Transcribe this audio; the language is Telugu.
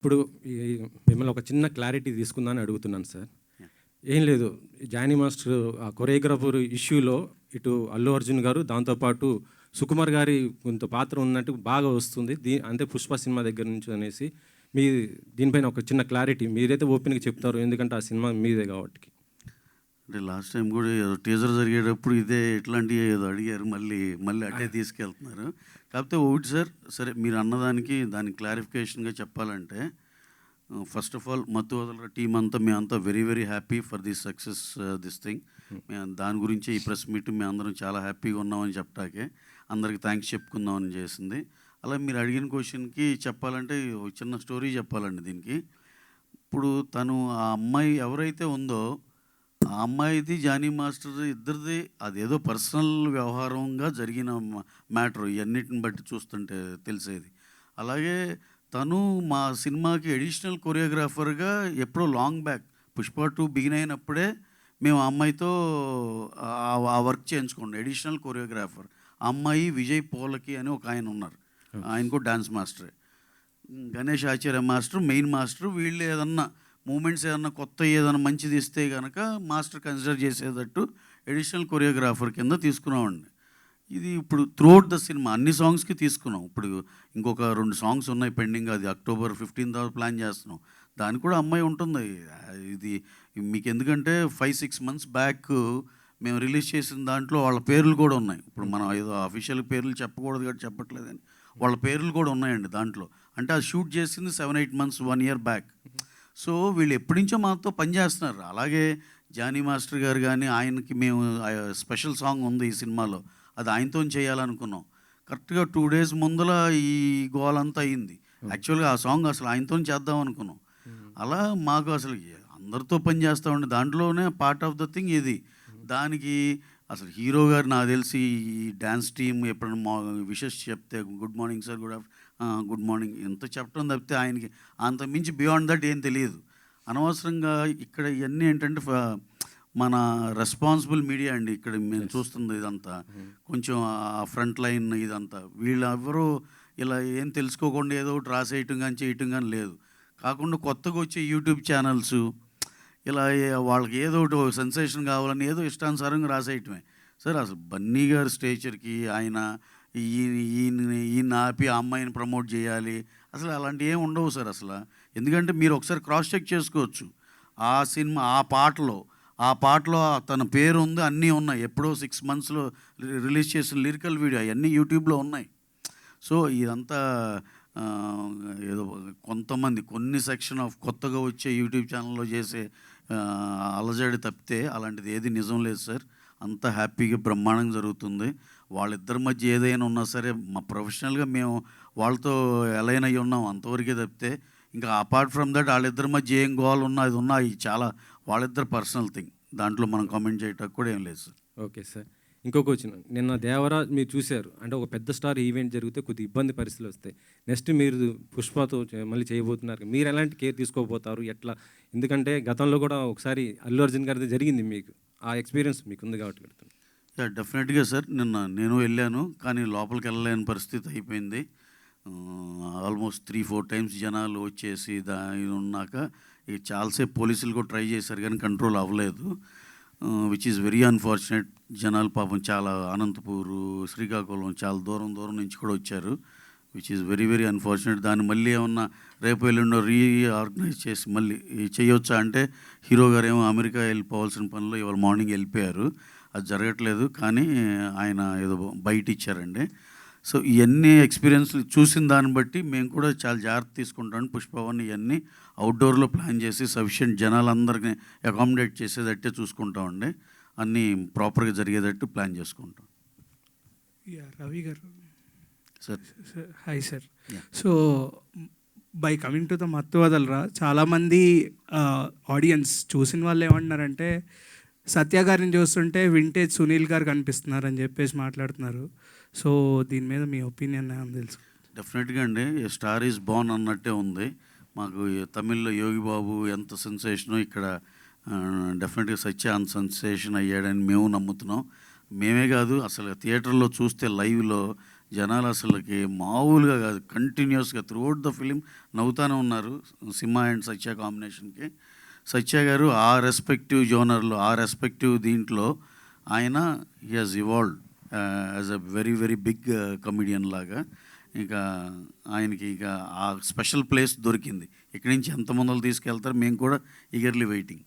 ఇప్పుడు మిమ్మల్ని ఒక చిన్న క్లారిటీ తీసుకుందామని అడుగుతున్నాను సార్. ఏం లేదు జానీ మాస్టర్ ఆ కొరియోగ్రాఫర్ ఇష్యూలో ఇటు అల్లు అర్జున్ గారు దాంతోపాటు సుకుమార్ గారి కొంత పాత్ర ఉన్నట్టు బాగా వస్తుంది. దీ అంటే పుష్ప సినిమా దగ్గర నుంచి అనేసి మీ దీనిపైన ఒక చిన్న క్లారిటీ మీరైతే ఓపెన్గా చెప్తారు ఎందుకంటే ఆ సినిమా మీదే కాబట్టి. అంటే లాస్ట్ టైం కూడా ఏదో టీజర్ జరిగేటప్పుడు ఇదే ఇట్లాంటివి ఏదో అడిగారు మళ్ళీ మళ్ళీ అటే తీసుకెళ్తున్నారు. కాకపోతే ఒకటి సార్ సరే మీరు అన్నదానికి దానికి క్లారిఫికేషన్గా చెప్పాలంటే ఫస్ట్ ఆఫ్ ఆల్ మత్తు వదలర టీం అంతా మేమంతా very very happy for this success this thing. మేము దాని గురించి ఈ ప్రెస్ మీట్ మేము అందరం చాలా హ్యాపీగా ఉన్నామని చెప్పటాకే అందరికి థ్యాంక్స్ చెప్పుకుందామని చేసింది. అలా మీరు అడిగిన క్వశ్చన్కి చెప్పాలంటే చిన్న స్టోరీ చెప్పాలండి దీనికి. ఇప్పుడు తను ఆ అమ్మాయి ఎవరైతే ఉందో ఆ అమ్మాయిది జానీ మాస్టర్ ఇద్దరిది అదేదో పర్సనల్ వ్యవహారంగా జరిగిన మ్యాటర్. ఇవన్నిటిని బట్టి చూస్తుంటే తెలిసేది. అలాగే తను మా సినిమాకి అడిషనల్ కొరియోగ్రాఫర్గా ఎప్పుడో long back Pushpa two begin అయినప్పుడే మేము ఆ అమ్మాయితో ఆ- వర్క్ చేయించుకోండి అడిషనల్ కొరియోగ్రాఫర్. అమ్మాయి విజయ్ పోలకి అని ఒక ఆయన ఉన్నారు. ఆయన కూడా dance మాస్టరే. Ganesh Acharya master main master వీళ్ళు ఏదన్నా మూమెంట్స్ ఏదన్నా కొత్త ఏదైనా మంచిది ఇస్తే కనుక మాస్టర్ కన్సిడర్ చేసేటట్టు ఎడిషనల్ కొరియోగ్రాఫర్ కింద తీసుకున్నామండి. ఇది ఇప్పుడు త్రూఅవుట్ ద సినిమా అన్ని సాంగ్స్కి తీసుకున్నాం. ఇప్పుడు ఇంకొక రెండు సాంగ్స్ ఉన్నాయి పెండింగ్ అది అక్టోబర్ ఫిఫ్టీన్ తర్వాత ప్లాన్ చేస్తున్నాం. దానికి కూడా అమ్మాయి ఉంటుంది. ఇది మీకు ఎందుకంటే ఫైవ్ సిక్స్ మంత్స్ బ్యాక్ మేము రిలీజ్ చేసిన దాంట్లో వాళ్ళ పేర్లు కూడా ఉన్నాయి. ఇప్పుడు మనం ఏదో అఫీషియల్ పేర్లు చెప్పకూడదు కాబట్టి చెప్పట్లేదని. వాళ్ళ పేర్లు కూడా ఉన్నాయండి దాంట్లో. అంటే అది షూట్ చేసింది seven eight months one year back. So వీళ్ళు ఎప్పటి నుంచో మాతో పనిచేస్తున్నారు అలాగే జానీ మాస్టర్ గారు కానీ ఆయనకి మేము స్పెషల్ సాంగ్ ఉంది ఈ సినిమాలో. అది ఆయనతో చేయాలనుకున్నాం. కరెక్ట్గా టూ డేస్ ముందల ఈ గోల్ అంతా అయింది యాక్చువల్గా ఆ సాంగ్ అసలు ఆయనతో చేద్దాం అనుకున్నాం. అలా మాకు అసలు అందరితో పని చేస్తూ ఉండే దాంట్లోనే పార్ట్ ఆఫ్ ద థింగ్ ఇది. దానికి అసలు హీరో గారు నాకు తెలిసి ఈ డ్యాన్స్ టీమ్ ఎప్పుడైనా మా విషెస్ చెప్తే good morning sir good good morning ఎంత చెప్పడం తప్పితే ఆయనకి అంత మించి బియాండ్ దట్ ఏం తెలియదు. అనవసరంగా ఇక్కడ ఇవన్నీ ఏంటంటే మన రెస్పాన్సిబుల్ మీడియా అండి ఇక్కడ మేము చూస్తుంది ఇదంతా. కొంచెం ఆ ఫ్రంట్ లైన్ ఇదంతా. వీళ్ళెవరూ ఇలా ఏం తెలుసుకోకుండా ఏదో ఒకటి రాసేయటం కానీ చేయటం కానీ లేదు. కాకుండా కొత్తగా వచ్చే యూట్యూబ్ ఛానల్స్ ఇలా వాళ్ళకి ఏదో ఒకటి సెన్సేషన్ కావాలని ఏదో ఇష్టానుసారంగా రాసేయటమే. సార్ అసలు బన్నీ గారి స్టేచర్కి ఆయన ఈయన ఈయన ఈయన ఆపి ఆ అమ్మాయిని ప్రమోట్ చేయాలి. అసలు అలాంటివి ఏం ఉండవు సార్ అసలు. ఎందుకంటే మీరు ఒకసారి క్రాస్ చెక్ చేసుకోవచ్చు. ఆ సినిమా ఆ పాటలో ఆ పాటలో తన పేరు ఉంది అన్నీ ఉన్నాయి. ఎప్పుడో సిక్స్ మంత్స్లో రిలీజ్ చేసిన లిరికల్ వీడియో అవన్నీ యూట్యూబ్లో ఉన్నాయి. సో ఇదంతా ఏదో కొంతమంది కొన్ని సెక్షన్ ఆఫ్ కొత్తగా వచ్చే యూట్యూబ్ ఛానల్లో చేసే అలజడి తప్పితే అలాంటిది ఏది నిజం లేదు సార్. అంత హ్యాపీగా బ్రహ్మాండంగా జరుగుతుంది. వాళ్ళిద్దరి మధ్య ఏదైనా ఉన్నా సరే మా ప్రొఫెషనల్గా మేము వాళ్ళతో ఎలైన్ అయ్యి ఉన్నాం అంతవరకే తప్పితే ఇంకా అపార్ట్ ఫ్రమ్ దట్ వాళ్ళిద్దరి మధ్య ఏం గోల్ ఉన్నా అది ఉన్నా ఇది చాలా వాళ్ళిద్దరు పర్సనల్ థింగ్. దాంట్లో మనం కామెంట్ చేయటం కూడా ఏం లేదు సార్. Okay sir. ఇంకొక వచ్చిన నిన్న దేవరా మీరు చూశారు. అంటే ఒక పెద్ద స్టార్ ఈవెంట్ జరిగితే కొద్ది ఇబ్బంది పరిస్థితులు వస్తాయి. నెక్స్ట్ మీరు పుష్పతో మళ్ళీ చేయబోతున్నారు. మీరు ఎలాంటి కేర్ తీసుకోబోతారు? ఎట్లా? ఎందుకంటే గతంలో కూడా ఒకసారి అల్లు అర్జున్ గారిది జరిగింది మీకు. ఆ ఎక్స్పీరియన్స్ మీకు ఉంది కాబట్టి పెడుతున్నాను డెఫినెట్గా సార్. నిన్న నేను వెళ్ళాను కానీ లోపలికి వెళ్ళలేని పరిస్థితి అయిపోయింది. ఆల్మోస్ట్ త్రీ ఫోర్ టైమ్స్ జనాలు వచ్చేసి దాని ఉన్నాక ఇక చాలాసేపు పోలీసులు కూడా ట్రై చేశారు కానీ కంట్రోల్ అవ్వలేదు. విచ్ ఈస్ వెరీ అన్ఫార్చునేట్ జనాలు పాపం చాలా అనంతపూరు శ్రీకాకుళం చాలా దూరం దూరం నుంచి కూడా వచ్చారు which is very very unfortunate దాన్ని మళ్ళీ ఏమన్నా రేపు ఎల్లుండో రీఆర్గనైజ్ చేసి మళ్ళీ చేయొచ్చా అంటే హీరో గారు ఏమో అమెరికా వెళ్ళిపోవాల్సిన పనిలో ఇవాళ మార్నింగ్ వెళ్ళిపోయారు. అది జరగట్లేదు కానీ ఆయన ఏదో బయట ఇచ్చారండి సో ఇవన్నీ ఎక్స్పీరియన్స్లు చూసిన దాన్ని బట్టి మేము కూడా చాలా జాగ్రత్త తీసుకుంటాం. పుష్పవన్ ఇవన్నీ అవుట్డోర్లో ప్లాన్ చేసి సఫిషియెంట్ జనాలందరినీ అకామిడేట్ చేసేటట్టే చూసుకుంటామండి అన్నీ ప్రాపర్గా జరిగేటట్టు ప్లాన్ చేసుకుంటాం. Yeah Ravi garu. Sir. Hi sir. So by coming to the Mathu Vadalara చాలామంది ఆడియన్స్ చూసిన వాళ్ళు ఏమంటున్నారంటే సత్య గారిని చూస్తుంటే వింటేజ్ సునీల్ గారు కనిపిస్తున్నారు అని చెప్పేసి మాట్లాడుతున్నారు. సో దీని మీద మీ ఒపీనియన్ ఏమని తెలుసు? డెఫినెట్గా అండి. స్టార్ ఈజ్ బాన్ అన్నట్టే ఉంది. మాకు తమిళ్ళో యోగి బాబు ఎంత సెన్సేషను ఇక్కడ డెఫినెట్గా సత్య అంత సెన్సేషన్ అయ్యాడని మేము నమ్ముతున్నాం. మేమే కాదు అసలు థియేటర్లో చూస్తే లైవ్లో జనాలు అసలుకి మామూలుగా కాదు కంటిన్యూస్గా త్రూఅవుట్ ద ఫిలిం నవ్వుతానే ఉన్నారు. సింహ అండ్ సత్య కాంబినేషన్కి సత్య గారు ఆ రెస్పెక్టివ్ జోనర్లో ఆ రెస్పెక్టివ్ దీంట్లో ఆయన he has evolve as a very very big comedian లాగా. ఇంకా ఆయనకి ఇక ఆ స్పెషల్ ప్లేస్ దొరికింది. ఇక్కడి నుంచి ఎంత ముందలు తీసుకెళ్తారు మేము కూడా ఈగర్లీ వెయిటింగ్